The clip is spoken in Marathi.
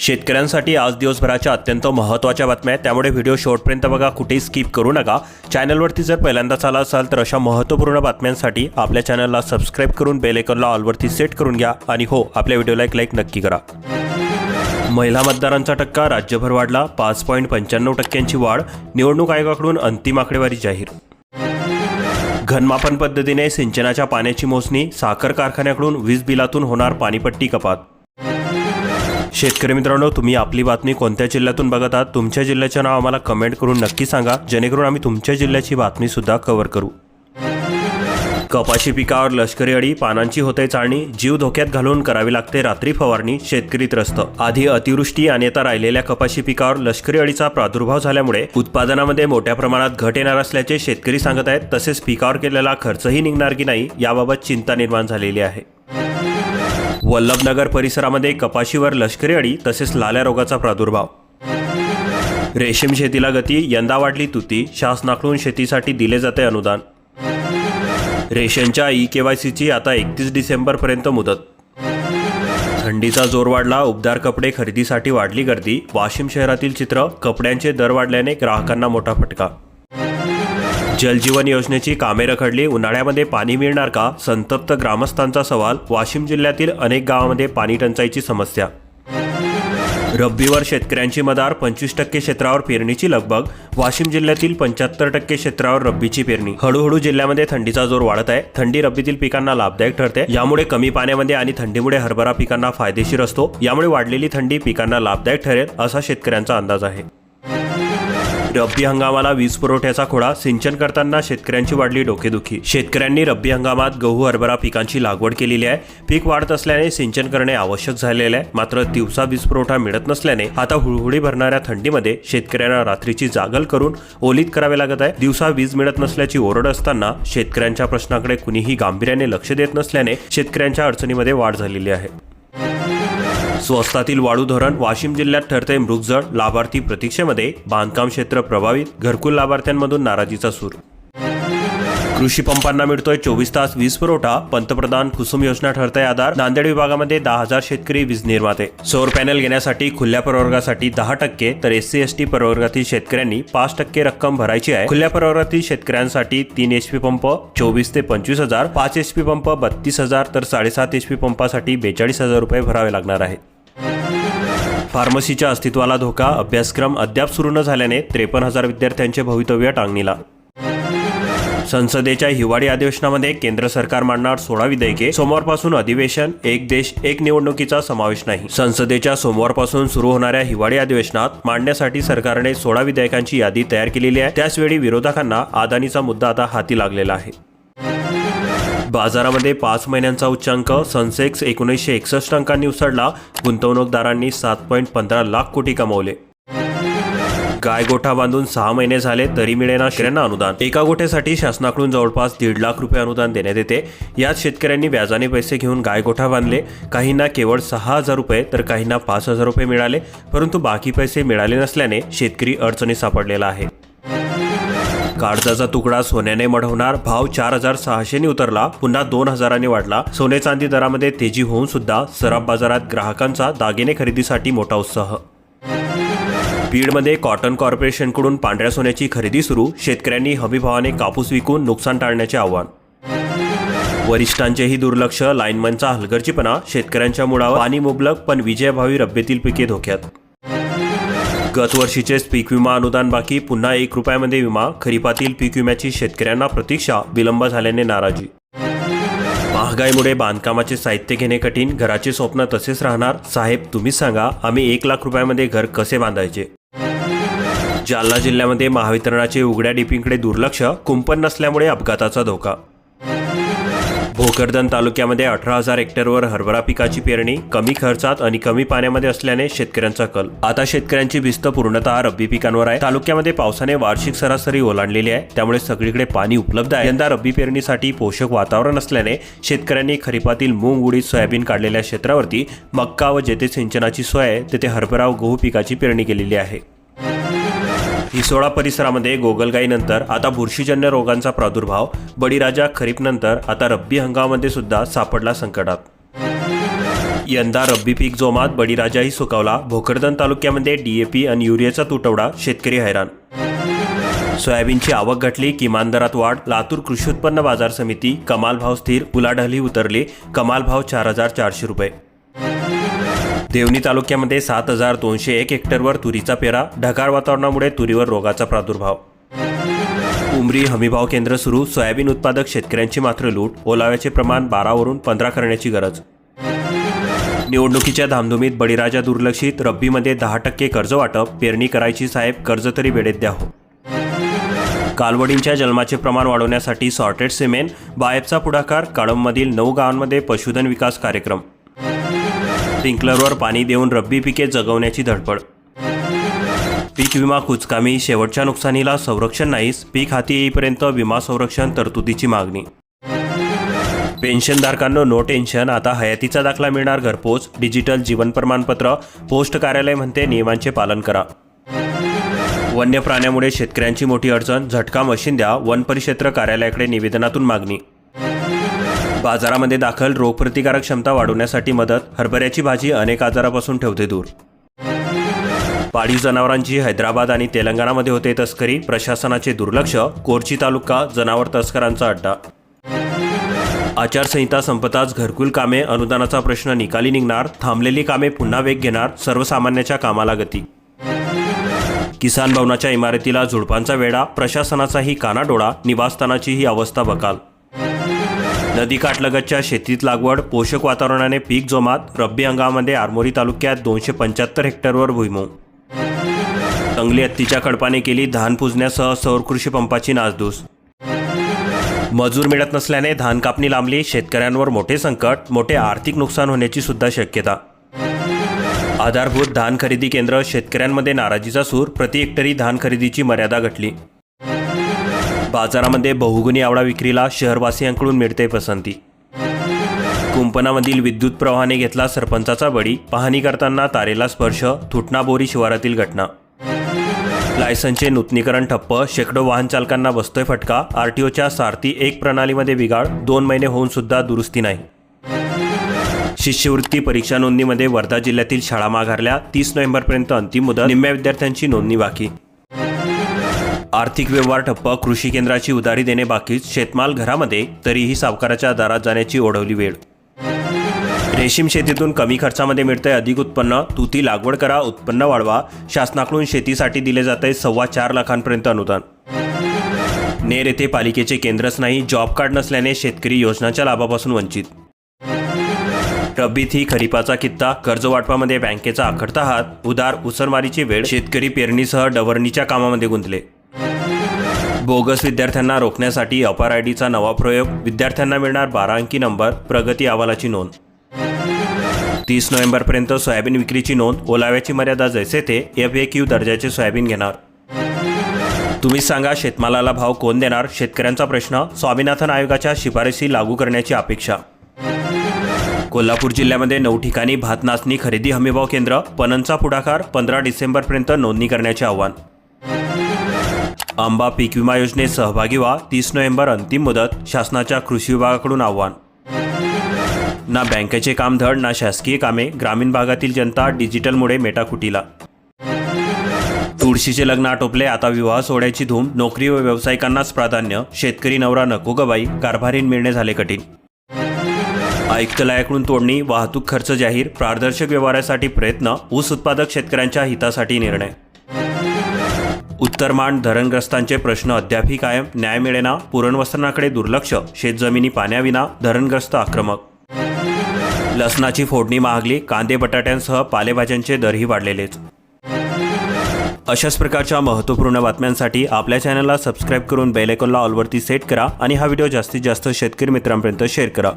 शेतकऱ्यांसाठी आज दिवसभराच्या अत्यंत महत्त्वाच्या बातम्या आहेत. त्यामुळे व्हिडिओ शेवटपर्यंत बघा कुठेही स्किप करू नका. चॅनलवरती जर पहिल्यांदाच आला असाल तर अशा महत्त्वपूर्ण बातम्यांसाठी आपल्या चॅनलला सबस्क्राईब करून बेलेकनला ऑलवरती सेट करून घ्या आणि हो आपल्या व्हिडिओला एक लाईक नक्की करा. महिला मतदारांचा टक्का राज्यभर वाढला. पाच पॉईंट पंच्याण्णव टक्क्यांची वाढ. निवडणूक आयोगाकडून अंतिम आकडेवारी जाहीर. घनमापन पद्धतीने सिंचनाच्या पाण्याची मोजणी. साखर कारखान्याकडून वीज बिलातून होणार पाणीपट्टी कपात. शेतकरी मित्रांनो तुम्ही आपली बातमी कोणत्या जिल्ह्यातून बघत आहात? तुमच्या जिल्ह्याचे नाव आम्हाला कमेंट करून नक्की सांगा. जेणेकरून आम्ही तुमच्या जिल्ह्याची बातमी सुद्धा कव्हर करू. कपाशी पिकावर लष्करी अळी पानांची होते चाळणी जीव धोक्यात घालून करावी लागते रात्री फवारणी शेतकरी त्रस्त. आधी अतिवृष्टी आणि आता राहिलेल्या कपाशी पिकावर लष्करी अळीचा प्रादुर्भाव झाल्यामुळे उत्पादनामध्ये मोठ्या प्रमाणात घट येणार असल्याचे शेतकरी सांगत आहेत. तसेच पिकावर केलेला खर्चही निघणार की नाही याबाबत चिंता निर्माण झालेली आहे. वल्लभनगर परिसरामध्ये कपाशीवर लष्करी अळी तसेच लाल्या रोगाचा प्रादुर्भाव. रेशीम शेतीला गती यंदा वाढली तुती शासनाकडून शेतीसाठी दिले जाते अनुदान. रेशनच्या ई के वाय सीची आता एकतीस डिसेंबरपर्यंत मुदत. थंडीचा जोर वाढला उबदार कपडे खरेदीसाठी वाढली गर्दी वाशिम शहरातील चित्र कपड्यांचे दर वाढल्याने ग्राहकांना मोठा फटका. जलजीवन योजनेची कामे रखडली. उन्हाळ्यामध्ये पाणी मिळणार का? संतप्त ग्रामस्थांचा सवाल. वाशिम जिल्ह्यातील अनेक गावांमध्ये पाणी टंचाईची समस्या. रब्बीवर शेतकऱ्यांची मदार. पंचवीस टक्के क्षेत्रावर पेरणीची लगबग. वाशिम जिल्ह्यातील पंच्याहत्तर टक्के क्षेत्रावर रब्बीची पेरणी. हळूहळू जिल्ह्यामध्ये थंडीचा जोर वाढत आहे. थंडी रब्बीतील पिकांना लाभदायक ठरते. यामुळे कमी पाण्यामध्ये आणि थंडीमुळे हरभरा पिकांना फायदेशीर असतो. यामुळे वाढलेली थंडी पिकांना लाभदायक ठरेल असा शेतकऱ्यांचा अंदाज आहे. रब्बी हंगामाला वीज पुरवठ्याचा खोडा सिंचन करताना शेतकऱ्यांची वाढली डोकेदुखी. शेतकऱ्यांनी रब्बी हंगामात गहू हरभरा पिकांची लागवड केलेली आहे. पीक वाढत असल्याने सिंचन करणे आवश्यक झालेले आहे. मात्र दिवसा वीज पुरवठा मिळत नसल्याने आता हुळहुळी भरणाऱ्या थंडीमध्ये शेतकऱ्यांना रात्रीची जागल करून ओलीत करावे लागत आहे. दिवसा वीज मिळत नसल्याची ओरड असताना शेतकऱ्यांच्या प्रश्नाकडे कुणीही गांभीर्याने लक्ष देत नसल्याने शेतकऱ्यांच्या अडचणीमध्ये वाढ झालेली आहे. स्वस्तातील वाळू धरण वाशिम जिल्ह्यात ठरते मृगजळ लाभार्थी प्रतीक्षेमध्ये बांधकाम क्षेत्र प्रभावित घरकुल लाभार्थ्यांमधून नाराजीचा सूर. कृषी पंपांना मिळतोय चोवीस तास वीज पुरवठा पंतप्रधान कुसुम योजना ठरतंय आधार नांदेड विभागामध्ये दहा हजार शेतकरी वीज निर्माते. सौर पॅनल घेण्यासाठी खुल्या प्रवर्गासाठी दहा टक्के तर एस सी एस टी प्रवर्गातील शेतकऱ्यांनी पाच टक्के रक्कम भरायची आहे. खुल्या प्रवर्गातील शेतकऱ्यांसाठी तीन एचपी पंप चोवीस ते पंचवीस हजार पाच एचपी पंप बत्तीस हजार तर साडेसात एचपी पंपासाठी बेचाळीस हजार रुपये भरावे लागणार आहेत. फार्मसीच्या अस्तित्वाला धोका अभ्यासक्रम अद्याप सुरू न झाल्याने त्रेपन्न हजार विद्यार्थ्यांचे भवितव्य टांगणीला. संसदेच्या हिवाळी अधिवेशनामध्ये केंद्र सरकार मांडणार सोळा विधेयके सोमवारपासून अधिवेशन एक देश एक निवडणुकीचा समावेश नाही. संसदेच्या सोमवारपासून सुरू होणाऱ्या हिवाळी अधिवेशनात मांडण्यासाठी सरकारने सोळा विधेयकांची यादी तयार केलेली आहे. त्याचवेळी विरोधकांना अदानीचा मुद्दा आता हाती लागलेला आहे. बाजारामध्ये पाच महिन्यांचा उच्चांक सनसेक्स एकोणीसशे एकसष्ट अंकांनी उसळला. गुंतवणूकदारांनी सात पॉईंट पंधरा लाख कोटी कमवले. गाय गोठा बांधून सहा महिने झाले तरी मिळेना शेतकऱ्यांना अनुदान. एका गोठ्यासाठी शासनाकडून जवळपास दीड लाख रुपये अनुदान देण्यात येते. यात शेतकऱ्यांनी व्याजाने पैसे घेऊन गाय गोठा बांधले. काहींना केवळ सहा हजार रुपये तर काहींना पाच हजार रुपये मिळाले. परंतु बाकी पैसे मिळाले नसल्याने शेतकरी अडचणीत सापडलेला आहे. काळजाचा तुकडा सोन्याने मढवणार. भाव चार हजार सहाशेने उतरला. पुन्हा दोन हजारांनी वाढला. सोने चांदी दरामध्ये तेजी होऊन सुद्धा सराफ बाजारात ग्राहकांचा दागिने खरेदीसाठी मोठा उत्साह. बीडमध्ये कॉटन कॉर्पोरेशनकडून पांढऱ्या सोन्याची खरेदी सुरू. शेतकऱ्यांनी हमीभावाने कापूस विकून नुकसान टाळण्याचे आव्हान. वरिष्ठांचेही दुर्लक्ष. लाईनमनचा हलगर्जीपणा. शेतकऱ्यांच्या मुळावर पाणी मुबलक पण विजयभावी रब्बेतील पिके धोक्यात. गतवर्षीचेच पीक विमा अनुदान बाकी पुन्हा एक रुपयामध्ये विमा खरीपातील पीक विम्याची शेतकऱ्यांना प्रतीक्षा विलंब झाल्याने नाराजी. महागाईमुळे बांधकामाचे साहित्य घेणे कठीण घराचे स्वप्न तसेच राहणार. साहेब तुम्हीच सांगा आम्ही एक लाख रुपयामध्ये घर कसे बांधायचे? जालना जिल्ह्यामध्ये महावितरणाचे उघड्या डिपींकडे दुर्लक्ष कुंपण नसल्यामुळे अपघाताचा धोका. भोकरदन तालुक्यामध्ये अठरा हजार हेक्टरवर हरभरा पिकाची पेरणी कमी खर्चात आणि कमी पाण्यामध्ये असल्याने शेतकऱ्यांचा कल. आता शेतकऱ्यांची भिस्त पूर्णतः रब्बी पिकांवर आहे. तालुक्यामध्ये पावसाने वार्षिक सरासरी ओलांडलेली आहे. त्यामुळे सगळीकडे पाणी उपलब्ध आहे. यंदा रब्बी पेरणीसाठी पोषक वातावरण असल्याने शेतकऱ्यांनी खरीपातील मूग उडीद सोयाबीन काढलेल्या क्षेत्रावरती मक्का व जेथे सिंचनाची सोय आहे तेथे हरभरा व गहू पिकाची पेरणी केलेली आहे. हिसोळा परिसरामध्ये गोगलगाईनंतर आता बुरशीजन्य रोगांचा प्रादुर्भाव बळीराजा खरीपनंतर आता रब्बी हंगामामध्ये सुद्धा सापडला संकटात. यंदा रब्बी पीक जोमात बळीराजाही सुकावला. भोकरदन तालुक्यामध्ये डीएपी आणि युरियाचा तुटवडा शेतकरी हैराण. सोयाबीनची आवक घटली किमान दरात वाढ लातूर कृषी उत्पन्न बाजार समिती कमाल भाव स्थिर उलाढाली उतरली कमाल भाव चार हजार चारशे रुपये. देवणी तालुक्यामध्ये सात हजार दोनशे एक हेक्टरवर तुरीचा पेरा ढगाळ वातावरणामुळे तुरीवर रोगाचा प्रादुर्भाव. उमरी हमीभाव केंद्र सुरू सोयाबीन उत्पादक शेतकऱ्यांची मात्र लूट ओलाव्याचे प्रमाण बारावरून पंधरा करण्याची गरज. निवडणुकीच्या धामधुमीत बळीराजा दुर्लक्षित रब्बीमध्ये दहा टक्के कर्ज वाटप पेरणी करायची साहेब कर्ज तरी वेळेत द्या हो. कालवडींच्या जन्माचे प्रमाण वाढवण्यासाठी सॉर्टेड सिमेंट बायबचा पुढाकार काळममधील नऊ गावांमध्ये पशुधन विकास कार्यक्रम. स्प्रिंकलरवर पाणी देऊन रब्बी पिके जगवण्याची धडपड. पीक विमा कुचकामी शेवटच्या नुकसानीला संरक्षण नाहीच पीक हाती येईपर्यंत विमा संरक्षण तरतुदीची मागणी. पेन्शनधारकांना नो टेन्शन आता हयातीचा दाखला मिळणार घरपोच डिजिटल जीवन प्रमाणपत्र पोस्ट कार्यालय म्हणते नियमांचे पालन करा. वन्य प्राण्यामुळे शेतकऱ्यांची मोठी अडचण झटका मशीन द्या वन परिक्षेत्र कार्यालयाकडे निवेदनातून मागणी. बाजारामध्ये दाखल रोगप्रतिकारक क्षमता वाढवण्यासाठी मदत हरभऱ्याची भाजी अनेक आजारापासून ठेवते दूर. पाळीव जनावरांची हैदराबाद आणि तेलंगणामध्ये होते तस्करी प्रशासनाचे दुर्लक्ष कोरची तालुका जनावर तस्करांचा अड्डा. आचारसंहिता संपताच घरकुल कामे अनुदानाचा प्रश्न निकाली निघणार थांबलेली कामे पुन्हा वेग घेणार सर्वसामान्याच्या कामाला गती. किसान भवनाच्या इमारतीला झुडपांचा वेढा प्रशासनाचाही कानाडोळा निवासस्थानाची ही अवस्था बकाल. नदीकाठलगतच्या शेतीत लागवड पोषक वातावरणाने पीक जोमात रब्बी हंगामामध्ये आरमोरी तालुक्यात दोनशे पंच्याहत्तर हेक्टरवर भुईमूग. चांगली हत्तीच्या खडपाने केली धान पुजण्यासह सौर कृषी पंपाची नासधूस. मजूर मिळत नसल्याने धान कापणी लांबली शेतकऱ्यांवर मोठे संकट मोठे आर्थिक नुकसान होण्याची सुद्धा शक्यता. आधारभूत धान खरेदी केंद्र शेतकऱ्यांमध्ये नाराजीचा सूर प्रति हेक्टरी धान खरेदीची मर्यादा घटली. बाजारामध्ये बहुगुणी आवडा विक्रीला शहरवासियांकडून मिळते पसंती. कुंपणामधील विद्युत प्रवाहाने घेतला सरपंचाचा बळी पाहणी करताना तारेला स्पर्श थुटणाबोरी शिवारातील घटना. लायसनचे नूतनीकरण ठप्प शेकडो वाहन चालकांना बसतोय फटका आरटीओच्या सारथी एक प्रणालीमध्ये बिघाड दोन महिने होऊन सुद्धा दुरुस्ती नाही. शिष्यवृत्ती परीक्षा नोंदणीमध्ये वर्धा जिल्ह्यातील शाळा माघारल्या तीस नोव्हेंबरपर्यंत अंतिम मुदत निम्म्या विद्यार्थ्यांची नोंदणी बाकी. आर्थिक व्यवहार ठप्प कृषी केंद्राची उधारी देणे बाकीच शेतमाल घरामध्ये तरीही सावकाराच्या दारात जाण्याची ओढवली वेळ. रेशीम शेतीतून कमी खर्चामध्ये मिळतंय अधिक उत्पन्न तुती लागवड करा उत्पन्न वाढवा शासनाकडून शेतीसाठी दिले जाते सव्वा चार लाखांपर्यंत अनुदान. नेर येथे पालिकेचे केंद्रच नाही जॉब कार्ड नसल्याने शेतकरी योजनाच्या लाभापासून वंचित. रब्बीत ही खरीपाचा कित्ता कर्ज वाटपामध्ये बँकेचा आखडता हात उदार उसरमारीची वेळ शेतकरी पेरणीसह डवरणीच्या कामामध्ये गुंतले. बोगस विद्यार्थ्यांना रोखण्यासाठी अपार आय डीचा नवा प्रयोग विद्यार्थ्यांना मिळणार बारा अंकी नंबर प्रगती अहवालाची नोंद. तीस नोव्हेंबरपर्यंत सोयाबीन विक्रीची नोंद ओलाव्याची मर्यादा जैसे ते एफ ए क्यू दर्जाचे सोयाबीन घेणार. तुम्हीच सांगा शेतमालाला भाव कोण देणार? शेतकऱ्यांचा प्रश्न स्वामीनाथन आयोगाच्या शिफारसी लागू करण्याची अपेक्षा. कोल्हापूर जिल्ह्यामध्ये नऊ ठिकाणी भात नाचणी खरेदी हमीभाव केंद्र पणनचा पुढाकार पंधरा डिसेंबरपर्यंत नोंदणी करण्याचे आव्हान. आंबा पीक विमा योजनेत सहभागी व्हा. तीस नोव्हेंबर अंतिम मुदत शासनाच्या कृषी विभागाकडून आव्हान. ना बँकेचे काम धड ना शासकीय कामे. ग्रामीण भागातील जनता डिजिटलमुळे मेटाकुटीला. तुळशीचे लग्न आटोपले आता विवाह सोहळ्याची धूम. नोकरी व व्यावसायिकांनाच प्राधान्य. शेतकरी नवरा नको गबाई कारभारीन मिळणे झाले कठीण. आयुक्तालयाकडून तोडणी वाहतूक खर्च जाहीर. पारदर्शक व्यवहारासाठी प्रयत्न. ऊस उत्पादक शेतकऱ्यांच्या हितासाठी निर्णय. उत्तरमांड धरणग्रस्तांचे प्रश्न अद्यापही कायम. न्याय मिळेना पुरणवस्त्रणाकडे दुर्लक्ष शेतजमिनी पाण्याविना धरणग्रस्त आक्रमक. लसणाची फोडणी महागली कांदे बटाट्यांसह पालेभाज्यांचे दरही वाढलेलेच. अशाच प्रकारच्या महत्त्वपूर्ण बातम्यांसाठी आपल्या चॅनलला सबस्क्राईब करून बेलायकॉनला ऑलवरती सेट करा आणि हा व्हिडिओ जास्तीत जास्त शेतकरी मित्रांपर्यंत शेअर करा.